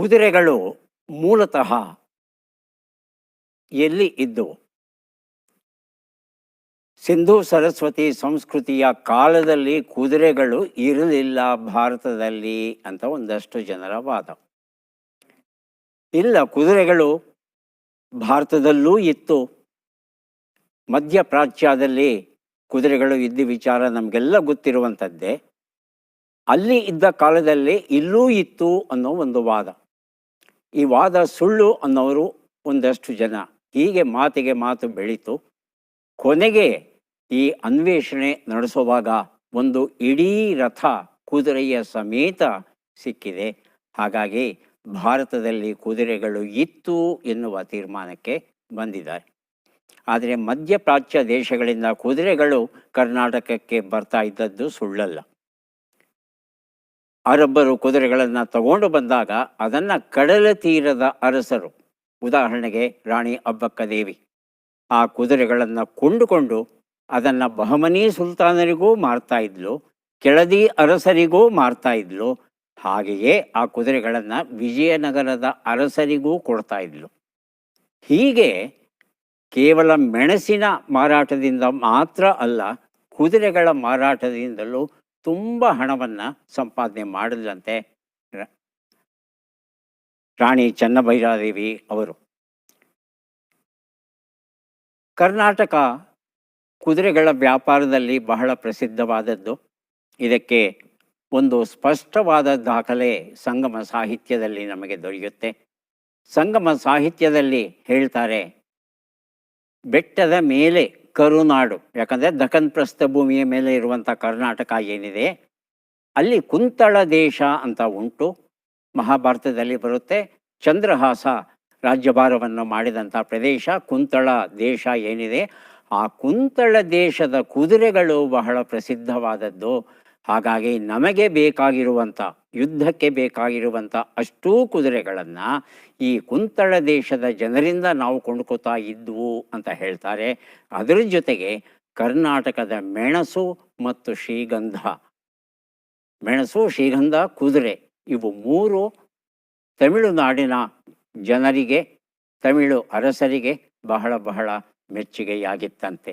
ಕುದುರೆಗಳು ಮೂಲತಃ ಎಲ್ಲಿ ಇದ್ದವು ಸಿಂಧು ಸರಸ್ವತಿ ಸಂಸ್ಕೃತಿಯ ಕಾಲದಲ್ಲಿ ಕುದುರೆಗಳು ಇರಲಿಲ್ಲ ಭಾರತದಲ್ಲಿ ಅಂತ ಒಂದಷ್ಟು ಜನರ ವಾದ. ಇಲ್ಲ, ಕುದುರೆಗಳು ಭಾರತದಲ್ಲೂ ಇತ್ತು. ಮಧ್ಯಪ್ರಾಚ್ಯದಲ್ಲಿ ಕುದುರೆಗಳು ಇದ್ದ ವಿಚಾರ ನಮಗೆಲ್ಲ ಗೊತ್ತಿರುವಂಥದ್ದೇ. ಅಲ್ಲಿ ಇದ್ದ ಕಾಲದಲ್ಲಿ ಇಲ್ಲೂ ಇತ್ತು ಅನ್ನೋ ಒಂದು ವಾದ. ಈ ವಾದ ಸುಳ್ಳು ಅನ್ನೋರು ಒಂದಷ್ಟು ಜನ. ಹೀಗೆ ಮಾತಿಗೆ ಮಾತು ಬೆಳೀತು. ಕೊನೆಗೆ ಈ ಅನ್ವೇಷಣೆ ನಡೆಸುವಾಗ ಒಂದು ಇಡೀ ರಥ ಕುದುರೆಯ ಸಮೇತ ಸಿಕ್ಕಿದೆ. ಹಾಗಾಗಿ ಭಾರತದಲ್ಲಿ ಕುದುರೆಗಳು ಇತ್ತು ಎನ್ನುವ ತೀರ್ಮಾನಕ್ಕೆ ಬಂದಿದ್ದಾರೆ. ಆದರೆ ಮಧ್ಯಪ್ರಾಚ್ಯ ದೇಶಗಳಿಂದ ಕುದುರೆಗಳು ಕರ್ನಾಟಕಕ್ಕೆ ಬರ್ತಾ ಇದ್ದದ್ದು ಸುಳ್ಳಲ್ಲ. ಅರಬ್ಬರು ಕುದುರೆಗಳನ್ನು ತಗೊಂಡು ಬಂದಾಗ ಅದನ್ನು ಕಡಲ ತೀರದ ಅರಸರು, ಉದಾಹರಣೆಗೆ ರಾಣಿ ಅಬ್ಬಕ್ಕ ದೇವಿ, ಆ ಕುದುರೆಗಳನ್ನು ಕೊಂಡುಕೊಂಡು ಅದನ್ನು ಬಹಮನಿ ಸುಲ್ತಾನರಿಗೂ ಮಾರ್ತಾ ಇದ್ಲು, ಕೆಳದಿ ಅರಸರಿಗೂ ಮಾರ್ತಾ ಇದ್ಲು, ಹಾಗೆಯೇ ಆ ಕುದುರೆಗಳನ್ನು ವಿಜಯನಗರದ ಅರಸರಿಗೂ ಕೊಡ್ತಾ ಇದ್ಲು. ಹೀಗೆ ಕೇವಲ ಮೆಣಸಿನ ಮಾರಾಟದಿಂದ ಮಾತ್ರ ಅಲ್ಲ, ಕುದುರೆಗಳ ಮಾರಾಟದಿಂದಲೂ ತುಂಬ ಹಣವನ್ನು ಸಂಪಾದನೆ ಮಾಡಿದಂತೆ ರಾಣಿ ಚನ್ನಭೈರಾದೇವಿ ಅವರು. ಕರ್ನಾಟಕ ಕುದುರೆಗಳ ವ್ಯಾಪಾರದಲ್ಲಿ ಬಹಳ ಪ್ರಸಿದ್ಧವಾದದ್ದು. ಇದಕ್ಕೆ ಒಂದು ಸ್ಪಷ್ಟವಾದ ದಾಖಲೆ ಸಂಗಮ ಸಾಹಿತ್ಯದಲ್ಲಿ ನಮಗೆ ದೊರೆಯುತ್ತೆ. ಸಂಗಮ ಸಾಹಿತ್ಯದಲ್ಲಿ ಹೇಳ್ತಾರೆ, ಬೆಟ್ಟದ ಮೇಲೆ ಕರುನಾಡು. ಯಾಕಂದರೆ ದಖನ್ ಪ್ರಸ್ಥಭೂಮಿಯ ಮೇಲೆ ಇರುವಂಥ ಕರ್ನಾಟಕ ಏನಿದೆ, ಅಲ್ಲಿ ಕುಂತಳ ದೇಶ ಅಂತ ಉಂಟು. ಮಹಾಭಾರತದಲ್ಲಿ ಬರುತ್ತೆ. ಚಂದ್ರಹಾಸ ರಾಜ್ಯಭಾರವನ್ನು ಮಾಡಿದಂಥ ಪ್ರದೇಶ ಕುಂತಳ ದೇಶ ಏನಿದೆ. ಆ ಕುಂತಳ ದೇಶದ ಕುದುರೆಗಳು ಬಹಳ ಪ್ರಸಿದ್ಧವಾದದ್ದು. ಹಾಗಾಗಿ ನಮಗೆ ಬೇಕಾಗಿರುವಂಥ, ಯುದ್ಧಕ್ಕೆ ಬೇಕಾಗಿರುವಂಥ ಅಷ್ಟೂ ಕುದುರೆಗಳನ್ನು ಈ ಕುಂತಳ ದೇಶದ ಜನರಿಂದ ನಾವು ಕೊಂಡ್ಕೋತಾ ಇದ್ವು ಅಂತ ಹೇಳ್ತಾರೆ. ಅದರ ಜೊತೆಗೆ ಕರ್ನಾಟಕದ ಮೆಣಸು ಮತ್ತು ಶ್ರೀಗಂಧ. ಮೆಣಸು, ಶ್ರೀಗಂಧ, ಕುದುರೆ ಇವು ಮೂರು ತಮಿಳುನಾಡಿನ ಜನರಿಗೆ, ತಮಿಳು ಅರಸರಿಗೆ ಬಹಳ ಬಹಳ ಮೆಚ್ಚುಗೆಯಾಗಿತ್ತಂತೆ.